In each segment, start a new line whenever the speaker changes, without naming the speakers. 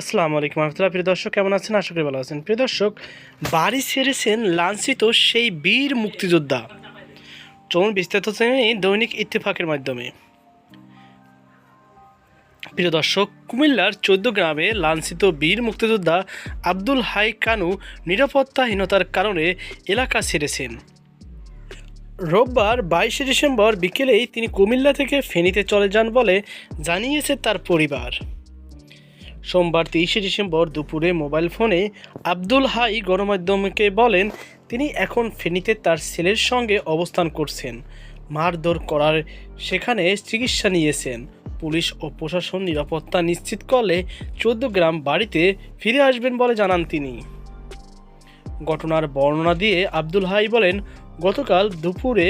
আসসালামু আলাইকুম রহমতুল্লাহ। প্রিয় দর্শক, কেমন আছেন? আশা করি ভালো আছেন। প্রিয় দর্শক, বাড়ি ছেড়েছেন লাঞ্ছিত সেই বীর মুক্তিযোদ্ধা। চলুন বিস্তারিত জেনে দৈনিক ইত্তেফাকের মাধ্যমে। প্রিয় দর্শক, কুমিল্লার চোদ্দ গ্রামে লাঞ্ছিত বীর মুক্তিযোদ্ধা আব্দুল হাই কানু নিরাপত্তাহীনতার কারণে এলাকা ছেড়েছেন। রোববার বাইশে ডিসেম্বর বিকেলেই তিনি কুমিল্লা থেকে ফেনীতে চলে যান বলে জানিয়েছে তার পরিবার। সোমবার তেইশে ডিসেম্বর দুপুরে মোবাইল ফোনে আব্দুল হাই গণমাধ্যমকে বলেন, তিনি এখন ফেনীতে তার ছেলের সঙ্গে অবস্থান করছেন। মারধর করার সেখানে চিকিৎসা নিয়েছেন। পুলিশ ও প্রশাসন নিরাপত্তা নিশ্চিত করলে চোদ্দ গ্রাম বাড়িতে ফিরে আসবেন বলে জানান তিনি। ঘটনার বর্ণনা দিয়ে আব্দুল হাই বলেন, গতকাল দুপুরে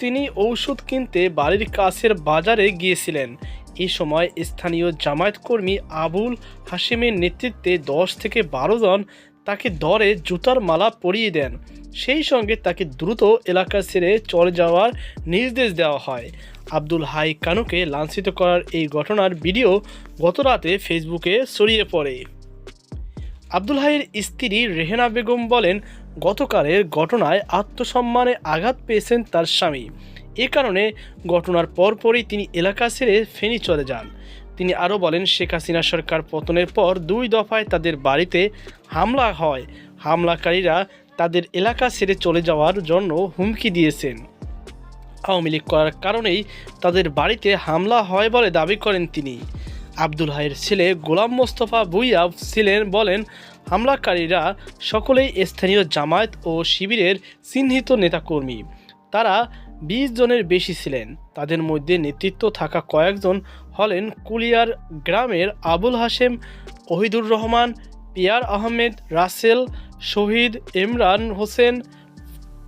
তিনি ঔষধ কিনতে বাড়ির কাছের বাজারে গিয়েছিলেন। এই সময় স্থানীয় জামায়াত কর্মী আবুল হাসিমের নেতৃত্বে দশ থেকে বারো জন তাকে দরে জুতার মালা পরিয়ে দেন। সেই সঙ্গে তাকে দ্রুত এলাকা ছেড়ে চলে যাওয়ার নির্দেশ দেওয়া হয়। আব্দুল হাই কানুকে লাঞ্ছিত করার এই ঘটনার ভিডিও গতরাতে ফেসবুকে ছড়িয়ে পড়ে। আব্দুল হাইয়ের স্ত্রী রেহেনা বেগম বলেন, গতকালের ঘটনায় আত্মসম্মানে আঘাত পেয়েছেন তার স্বামী। এ কারণে ঘটনার পরপরই তিনি এলাকা ছেড়ে ফেনী চলে যান। তিনি আরও বলেন, শেখ হাসিনা সরকার পতনের পর দুই দফায় তাদের বাড়িতে হামলা হয়। হামলাকারীরা তাদের এলাকা ছেড়ে চলে যাওয়ার জন্য হুমকি দিয়েছেন। আওয়ামী লীগ করার কারণেই তাদের বাড়িতে হামলা হয় বলে দাবি করেন তিনি। আব্দুল হাইয়ের ছেলে গোলাম মোস্তফা ভুইয়া ছিলেন বলেন, হামলাকারীরা সকলেই স্থানীয় জামায়াত ও শিবিরের চিহ্নিত নেতাকর্মী। তারা বিশ জনের বেশি ছিলেন। তাদের মধ্যে নেতৃত্ব থাকা কয়েকজন হলেন কুলিয়ার গ্রামের আবুল হাশেম, ওহিদুর রহমান, পিয়ার আহমেদ, রাসেল, শহীদ ইমরান হোসেন,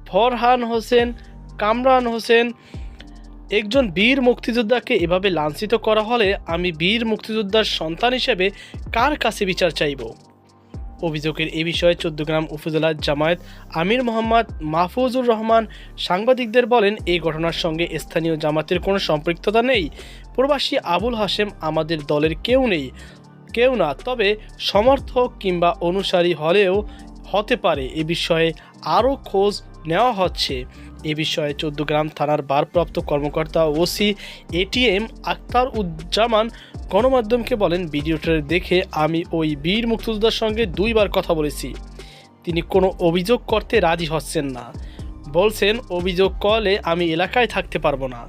ফরহান হোসেন, কামরান হোসেন। একজন বীর মুক্তিযোদ্ধাকে এভাবে লাঞ্ছিত করা হলে আমি বীর মুক্তিযোদ্ধার সন্তান হিসেবে কার কাছে বিচার চাইব? অভিযোগের এ বিষয়ে চোদ্দগ্রাম উপজেলার জামায়াত আমির মোহাম্মদ মাহফুজুর রহমান সাংবাদিকদের বলেন, এই ঘটনার সঙ্গে স্থানীয় জামাতের কোনো সম্পৃক্ততা নেই। প্রবাসী আবুল হাশেম আমাদের দলের কেউ নেই, কেউ না। তবে সমর্থক কিংবা অনুসারী হলেও হতে পারে, এ বিষয়ে আরও খোঁজ নেওয়া হচ্ছে। এ বিষয়ে চোদ্দগ্রাম থানার ভারপ্রাপ্ত কর্মকর্তা ওসি এটিএম আক্তার উজ্জামান গণমাধ্যমকে বলেন, ভিডিও ভিডিওটা দেখে আমি ওই বীর মুক্তিযোদ্ধার সঙ্গে দুইবার কথা বলেছি। তিনি কোনো অভিযোগ করতে রাজি হচ্ছেন না। বলছেন, অভিযোগ করলে আমি এলাকায় থাকতে পারব না।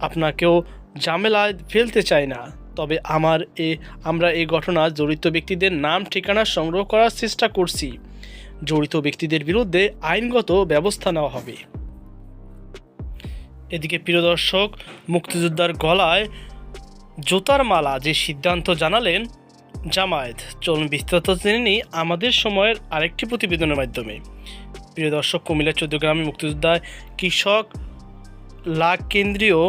আপনাকেও ঝামেলায় ফেলতে চাই না। তবে আমার এ, আমরা এই ঘটনা জড়িত ব্যক্তিদের নাম, ঠিকানা সংগ্রহ করার চেষ্টা করছি। জড়িত ব্যক্তিদের বিরুদ্ধে আইনগত ব্যবস্থা নেওয়া হবে। এদিকে প্রিয় দর্শক, মুক্তিযোদ্ধার গলায় জুতার মালা যে সিদ্ধান্ত জানালেন জামায়াত। চলুন বিস্তারিত জেনে নিই আমাদের সময়ের আরেকটি প্রতিবেদনের মাধ্যমে। প্রিয় দর্শক, কুমিল্লা চৌদ্দ গ্রামে মুক্তিযোদ্ধা কৃষক লাগ কেন্দ্রীয়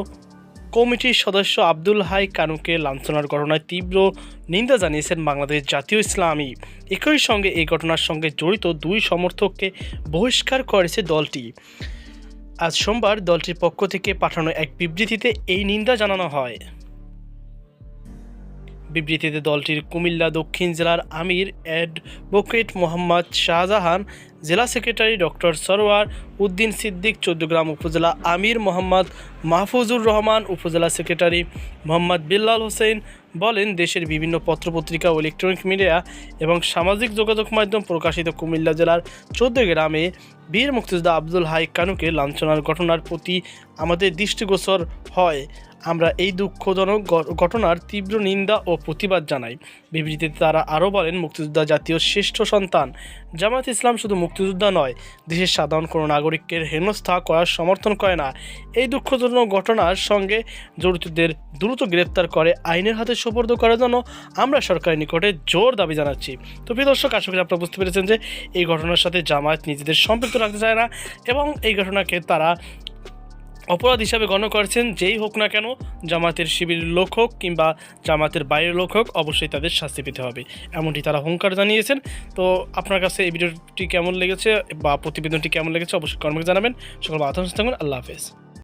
কমিটির সদস্য আব্দুল হাই কানুকে লাঞ্ছনার ঘটনায় তীব্র নিন্দা জানিয়েছেন বাংলাদেশ জাতীয় ইসলামী। একই সঙ্গে এই ঘটনার সঙ্গে জড়িত দুই সমর্থককে বহিষ্কার করেছে দলটি। আজ সোমবার দলটির পক্ষ থেকে পাঠানো এক বিবৃতিতে এই নিন্দা জানানো হয়। বিবৃতিতে দলটির কুমিল্লা দক্ষিণ জেলার আমির অ্যাডভোকেট মোহাম্মদ শাহজাহান, জেলা সেক্রেটারি ডক্টর সরোয়ার উদ্দিন সিদ্দিক, চৌদ্দগ্রাম উপজেলা আমির মোহাম্মদ মাহফুজুর রহমান, উপজেলা সেক্রেটারি মোহাম্মদ বিল্লাল হোসেন বলেন, দেশের বিভিন্ন পত্রপত্রিকা ও ইলেকট্রনিক মিডিয়া এবং সামাজিক যোগাযোগ মাধ্যম প্রকাশিত কুমিল্লা জেলার চৌদ্দ গ্রামে বীর মুক্তিযোদ্ধা আব্দুল হাই কানুকে লাঞ্ছনার ঘটনার প্রতি আমাদের দৃষ্টিগোচর হয়। আমরা এই দুঃখজনক ঘটনার তীব্র নিন্দা ও প্রতিবাদ জানাই। বিবৃতিতে তারা আরও বলেন, মুক্তিযোদ্ধা জাতীয় শ্রেষ্ঠ সন্তান। জামাত ইসলাম শুধু মুক্তিযোদ্ধা নয়, দেশের সাধারণ কোনো নাগরিকের হেনস্থা করার সমর্থন করে না। এই দুঃখজনক ঘটনার সঙ্গে জড়িতদের দ্রুত গ্রেপ্তার করে, আইনের হাতে সোপর্দ করার জন্য আমরা সরকারের নিকটে জোর দাবি জানাচ্ছি। তো প্রিয় দর্শক, আশা করি আপনারা বুঝতে পেরেছেন যে এই ঘটনার সাথে জামায়াত নিজেদের সম্পৃক্ত রাখতে চায় না এবং এই ঘটনাকে তারা অপরাধ হিসাবে গণ্য করেছেন, যেই হোক না কেন জামাতের শিবিরের লোক হোক কিংবা জামাতের বাইরের লোক হোক, অবশ্যই তাদের শাস্তি পেতে হবে। এমনটি তারা হুঙ্কার জানিয়েছেন। তো আপনার কাছে এই ভিডিওটি কেমন লেগেছে বা প্রতিবেদনটি কেমন লেগেছে, অবশ্যই কর্মকে জানাবেন। সকল আতঙ্ক আল্লাহ হাফেজ।